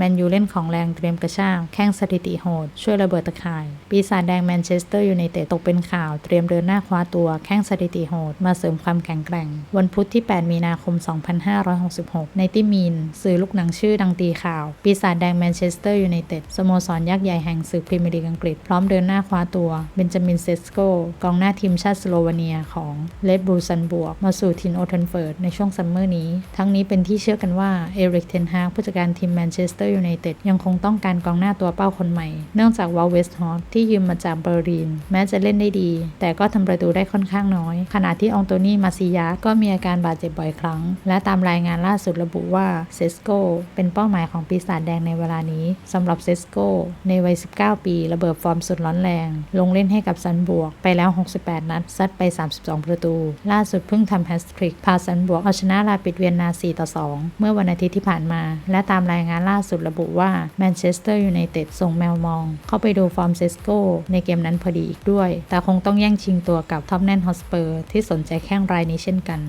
แมนยูเล่นของแรงเตรียมกระชากแข้งสถิติโหด ช่วยระเบิดตะข่าย ปีศาจแดงแมนเชสเตอร์ยูไนเต็ดตกเป็นข่าวเตรียมเดินหน้าคว้าตัวแข้งสถิติโหด มาเสริมความแข็งแกร่ง วันพุธที่ 8 มีนาคม 2566 ในติมีน สื่อลูกหนังชื่อดังตีข่าว ปีศาจแดงแมนเชสเตอร์ยูไนเต็ดสโมสรยักษ์ใหญ่แห่งศึกพรีเมียร์ลีกอังกฤษพร้อมเดินหน้าคว้าตัวเบนจามินเซสโกกองหน้าทีมชาติสโลวาเนียของเลดบูซันบวกมาสู่ทินโอเทนเฟิร์ดในช่วงซัมเมอร์นี้ ทั้งนี้เป็นที่เชื่อกันว่าเอริกเทนฮากผู้จัดการทีมแมนเชสเตอร์ยูไนเต็ดยังคงต้องการกองหน้าตัวเป้าคนใหม่ เนื่องจากวาเวสต์ฮอตที่ยืมมาจากเบอร์ลิน แม้จะเล่นได้ดี แต่ก็ทำประตูได้ค่อนข้างน้อย ขณะที่องโตนี่มาซิยาก็มีอาการบาดเจ็บบ่อยครั้ง และตามรายงานล่าสุดระบุว่าเซสโกเป็นเป้าหมายของปีศาจแดงในเวลานี้สำหรับเซสโกในวัย 19 ปี ระเบิดฟอร์มสุดร้อนแรง ลงเล่นให้กับซันบวก ไปแล้ว 68 นัด ซัดไป 32 ประตู ล่าสุดเพิ่งทำแฮสทริกพาซันบวกเอาชนะลาปิดเวียนนา 4 ต่อ 2 เมื่อวันอาทิตย์ที่ผ่านมา และตามรายงานล่าสุดดระบุว่าแมนเชสเตอร์ยูไนเต็ดส่งแมวมอง เข้าไปดูฟอร์มเซสโกในเกมนั้นพอดีอีกด้วย แต่คงต้องแย่งชิงตัวกับท็อปแนนฮอสเปอร์ที่สนใจแข้งรายนี้เช่นกัน